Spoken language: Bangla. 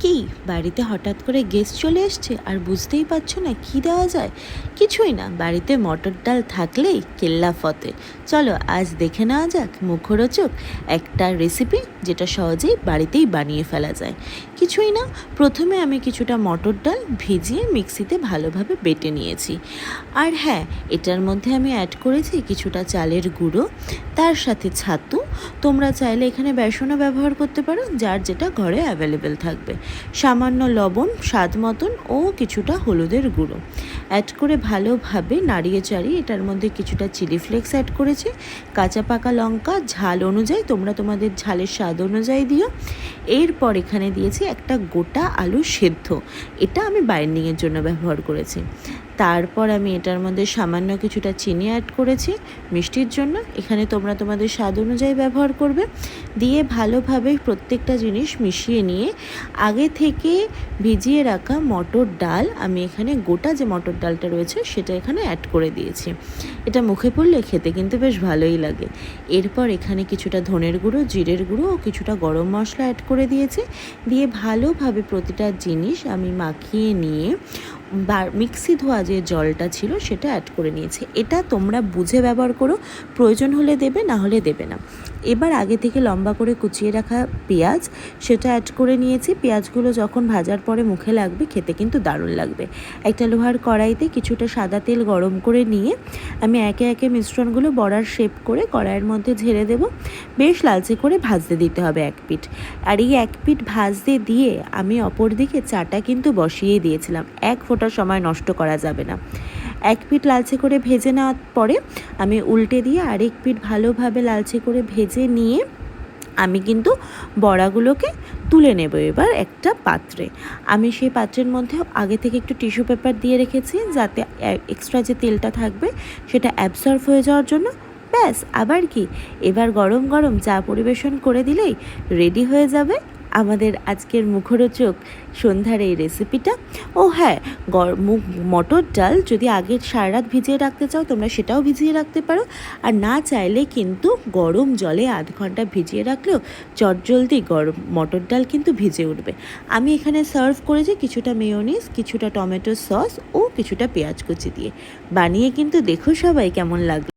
কি? বাড়িতে হঠাৎ করে গেস্ট চলে এসছে আর বুঝতেই পারছ না কি দেওয়া যায়? কিছুই না, বাড়িতে মটর ডাল থাকলেই কেল্লা ফতে। চলো আজ দেখে নেওয়া যাক মুখরোচক একটা রেসিপি যেটা সহজেই বাড়িতেই বানিয়ে ফেলা যায়। কিছুই না, প্রথমে আমি কিছুটা মটর ডাল ভিজিয়ে মিক্সিতে ভালোভাবে বেটে নিয়েছি। আর হ্যাঁ এটার মধ্যে আমি অ্যাড করেছি কিছুটা চালের গুঁড়ো, তার সাথে ছাতু তোমরা চাইলে এখানে বেসনও ব্যবহার করতে পারো, যার যেটা ঘরে অ্যাভেলেবেল থাকবে। সামান্য লবণ, স্বাদ মতন ও কিছুটা হলুদের গুঁড়ো। অ্যাড করে ভালোভাবে নাড়িয়ে চাড়িয়ে এটার মধ্যে কিছুটা চিলি ফ্লেক্স অ্যাড করেছি। কাঁচা পাকা লঙ্কা, ঝাল অনুযায়ী, তোমরা তোমাদের ঝালের স্বাদ অনুযায়ী দিও। এরপর এখানে দিয়েছি একটা গোটা আলু সেদ্ধ। এটা আমি বাইন্ডিংয়ের জন্য ব্যবহার করেছি। তারপর আমি এটার মধ্যে সামান্য কিছুটা চিনি অ্যাড করেছি। মিষ্টির জন্য। এখানে তোমরা তোমাদের স্বাদ অনুযায়ী ব্যবহার করবে। দিয়ে ভালোভাবে প্রত্যেকটা জিনিস মিশিয়ে নিয়ে আগে থেকে ভিজিয়ে রাখা মটর ডাল, আমি এখানে গোটা যে মটর ডালটা রয়েছে সেটা এখানে অ্যাড করে দিয়েছি। এটা মুখে পড়লে খেতে কিন্তু বেশ ভালোই লাগে। এরপর এখানে কিছুটা ধনের গুঁড়ো, জিরের গুঁড়ো ও কিছুটা গরম মশলা অ্যাড করে দিয়েছি। দিয়ে ভালোভাবে প্রতিটা জিনিস আমি মাখিয়ে নিয়ে মিক্সি ধোয়া যে জলটা ছিল সেটা অ্যাড করে নিয়েছি। এটা তোমরা বুঝে ব্যবহার করো। প্রয়োজন হলে দেবে, না হলে দেবে না। এবার আগে থেকে লম্বা করে কুচিয়ে রাখা পেঁয়াজ, সেটা অ্যাড করে নিয়েছি। পেঁয়াজগুলো যখন ভাজার পরে মুখে লাগবে, খেতে কিন্তু দারুণ লাগবে। একটা লোহার কড়াইতে কিছুটা সাদা তেল গরম করে নিয়ে আমি একে একে মিশ্রণগুলো বড়ার শেপ করে কড়াইয়ের মধ্যে ঝেড়ে দেব। বেশ লালচে করে ভাজতে দিতে হবে এক পিঠ। আর এই এক পিঠ ভাজতে দিয়ে আমি অপর দিকে চাটা কিন্তু বসিয়ে দিয়েছিলাম। এক ফোঁটা সময় নষ্ট করা যাবে না। এক পিঠ লালচে করে ভেজে নেওয়ার পরে আমি উল্টে দিয়ে আরেক পিঠ ভালোভাবে লালচে করে ভেজে নিয়ে আমি কিন্তু বড়াগুলোকে তুলে নেব এবার একটা পাত্রে। আমি সেই পাত্রের মধ্যে আগে থেকে একটু টিস্যু পেপার দিয়ে রেখেছি যাতে এক্সট্রা যে তেলটা থাকবে সেটা অ্যাবসর্ভ হয়ে যাওয়ার জন্য। ব্যাস, আবার কি? এবার গরম গরম চা পরিবেশন করে দিলেই রেডি হয়ে যাবে। আমাদের আজকের মুখরোচক সন্ধ্যার এই রেসিপিটা ও হ্যাঁ মুগ, মটর ডাল যদি আগে সারা রাত ভিজিয়ে রাখতে চাও, তোমরা সেটাও ভিজিয়ে রাখতে পারো। আর না চাইলে কিন্তু গরম জলে আধ ঘণ্টা ভিজিয়ে রাখলেও চটজলদি গরম মটর ডাল কিন্তু ভিজে উঠবে। আমি এখানে সার্ভ করেছি কিছুটা মেয়োনিজ কিছুটা টমেটো সস ও কিছুটা পেঁয়াজ কুচি দিয়ে। বানিয়ে কিন্তু দেখো সবাই কেমন লাগল।